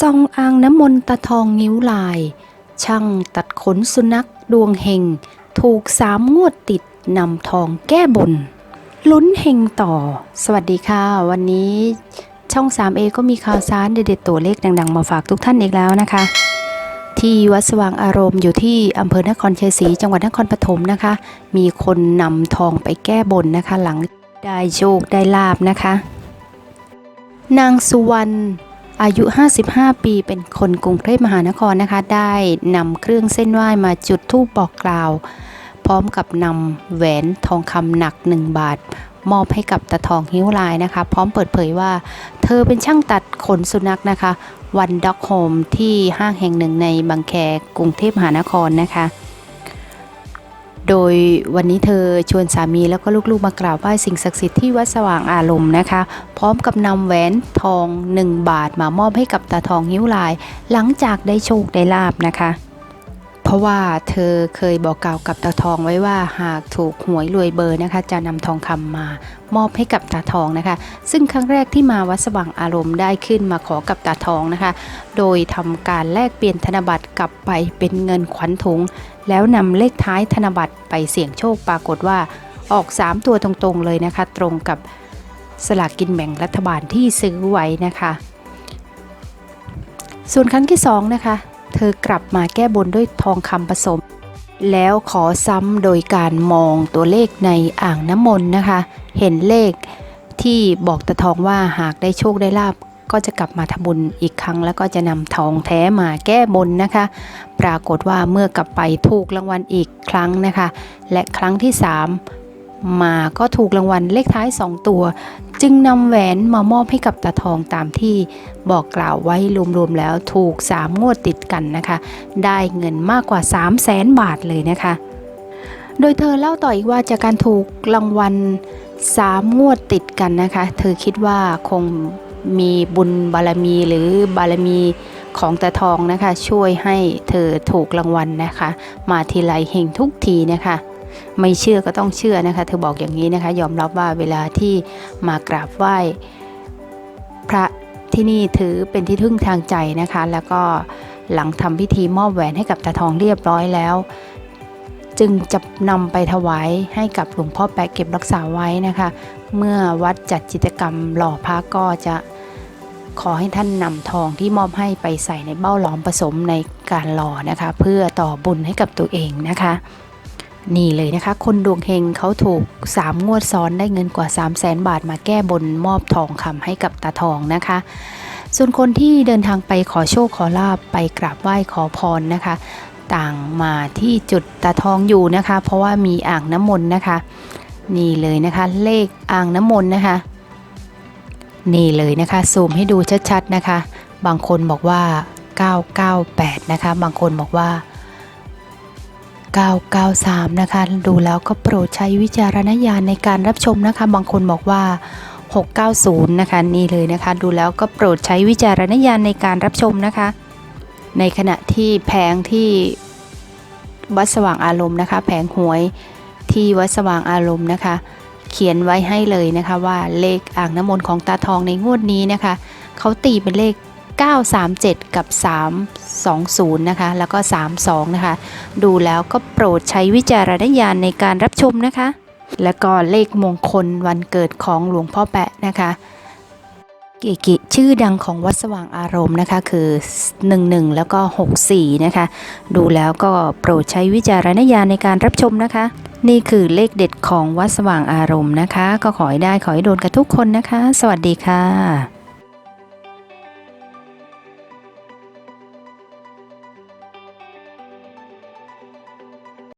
ซองอ่างน้ำมนต์ตะทองงิ้วลาย ช่างตัดขนสุนัขดวงเฮงถูกสามงวดติดนำทองแก้บน ลุ้นเฮงต่อ สวัสดีค่ะ วันนี้ช่อง 3A ก็มีข่าวสารเด็ดๆตัวเลขดังๆ มาฝากทุกท่านอีกแล้วนะคะ ที่วัดสว่างอารมณ์อยู่ที่อำเภอนครชัยศรีจังหวัดนครปฐมนะคะ มีคนนำทองไปแก้บนนะคะ หลังได้โชคได้ลาบนะคะ นางสุวรรณ อายุ 55 ปีเป็นคนกรุงเทพมหานครนะคะ ได้นำเครื่องเส้นไหว้มาจุดธูปบอกกล่าว พร้อมกับนำแหวนทองคำหนัก 1 บาท มอบให้กับตาทองหิ้วลายนะคะ พร้อมเปิดเผยว่า เธอเป็นช่างตัดขนสุนัขนะคะวันด็อกโฮมที่ห้างแห่งหนึ่งในบางแคกรุงเทพมหานครนะคะ โดยวันนี้เธอชวนสามีแล้วก็ลูกๆมากราบไหว้สิ่งศักดิ์สิทธิ์ที่วัดสว่างอารมณ์นะคะ พร้อมกับนำแหวนทอง 1 บาทมามอบให้กับตาทองหิ้วลาย หลังจากได้โชคได้ลาบนะคะ ราะว่าเธอเคยบอกกล่าวกับตาทองไว้ว่าหากถูกหวยรวยเบอร์นะคะ จะนำทองคำมามอบให้กับตาทองนะคะ ซึ่งครั้งแรกที่มาวัดสว่างอารมณ์ได้ขึ้นมาขอกับตาทองนะคะ โดยทำการแลกเปลี่ยนธนบัตรกลับไปเป็นเงินขวัญถุง แล้วนำเลขท้ายธนบัตรไปเสี่ยงโชคปรากฏว่าออก 3 ตัวตรงๆเลยนะคะ ตรงกับสลากกินแบ่งรัฐบาลที่ซื้อไว้นะคะ ส่วนครั้งที่2นะคะ เธอกลับมาแก้บนด้วยทองคำผสม แล้วขอซ้ำโดยการมองตัวเลขในอ่างน้ำมนต์นะคะ เห็นเลขที่บอกตะทองว่าหากได้โชคได้ลาบก็จะกลับมาทำบุญอีกครั้ง แล้วก็จะนำทองแท้มาแก้บนนะคะ ปรากฏว่าเมื่อกลับไปถูกรางวัลอีกครั้งนะคะ และครั้งที่ 3 มาก็ถูกรางวัลเลขท้าย 2 ตัว จึงนำแหวนมามอบให้กับตาทองตามที่บอกกล่าวไว้รวมๆแล้วถูก 3 งวดติดกันนะคะ ได้เงินมากกว่า 3 0 0แสนบาทเลยนะคะ โดยเธอเล่าต่ออีกว่าจากการถูกรางวัล 3 งวดติดกันนะคะ เธอคิดว่าคงมีบุญบารมีหรือบารมีของตาทองนะคะ ช่วยให้เธอถูกรางวัลนะคะ มาทีไรเฮงทุกทีนะคะ ไม่เชื่อก็ต้องเชื่อนะคะ เธอบอกอย่างนี้นะคะ ยอมรับว่าเวลาที่มากราบไหว้พระที่นี่ถือเป็นที่ทึ่งทางใจนะคะ แล้วก็หลังทำพิธีมอบแหวนให้กับตาทองเรียบร้อยแล้ว จึงจะนำไปถวายให้กับหลวงพ่อแปะเก็บรักษาไว้นะคะ เมื่อวัดจัดจิตกรรมหล่อพระก็จะขอให้ท่านนำทองที่มอบให้ไปใส่ในเบ้าหลอมผสมในการหล่อนะคะ เพื่อต่อบุญให้กับตัวเองนะคะ นี่เลยนะคะ คนดวงเฮงเขาถูก 3 งวดซ้อนได้เงินกว่า 3 0 0แสนบาทมาแก้บนมอบทองคำให้กับตาทองนะคะ ส่วนคนที่เดินทางไปขอโชคขอลาบไปกราบไหว้ขอพรนะคะ ต่างมาที่จุดตาทองอยู่นะคะ เพราะว่ามีอ่างน้ำมนต์นะคะ นี่เลยนะคะเลขอ่างน้ำมนต์นะคะ นี่เลยนะคะซูมให้ดูชัดๆนะคะ บางคนบอกว่า 998 นะคะ บางคนบอกว่า 993 นะคะ ดูแล้วก็โปรดใช้วิจารณญาณในการรับชมนะคะ บางคนบอกว่า 690 นะคะ นี่เลยนะคะ ดูแล้วก็โปรดใช้วิจารณญาณในการรับชมนะคะ ในขณะที่แผงที่วัดสว่างอารมณ์นะคะ แผงหวยที่วัดสว่างอารมณ์นะคะ เขียนไว้ให้เลยนะคะว่าเลขอ่างน้ำมนต์ของตาทองในงวดนี้นะคะเขาตีเป็นเลข 937 กับ 320 นะคะ แล้วก็ 32 นะคะ ดูแล้วก็โปรดใช้วิจารณญาณในการรับชมนะคะ แล้วก็เลขมงคลวันเกิดของหลวงพ่อแปะนะคะเกกิชื่อดังของวัดสว่างอารมณ์นะคะคือ 11 แล้วก็ 64 นะคะ ดูแล้วก็โปรดใช้วิจารณญาณในการรับชมนะคะ นี่คือเลขเด็ดของวัดสว่างอารมณ์นะคะ ก็ขอให้ได้ขอให้โดนกับทุกคนนะคะ สวัสดีค่ะ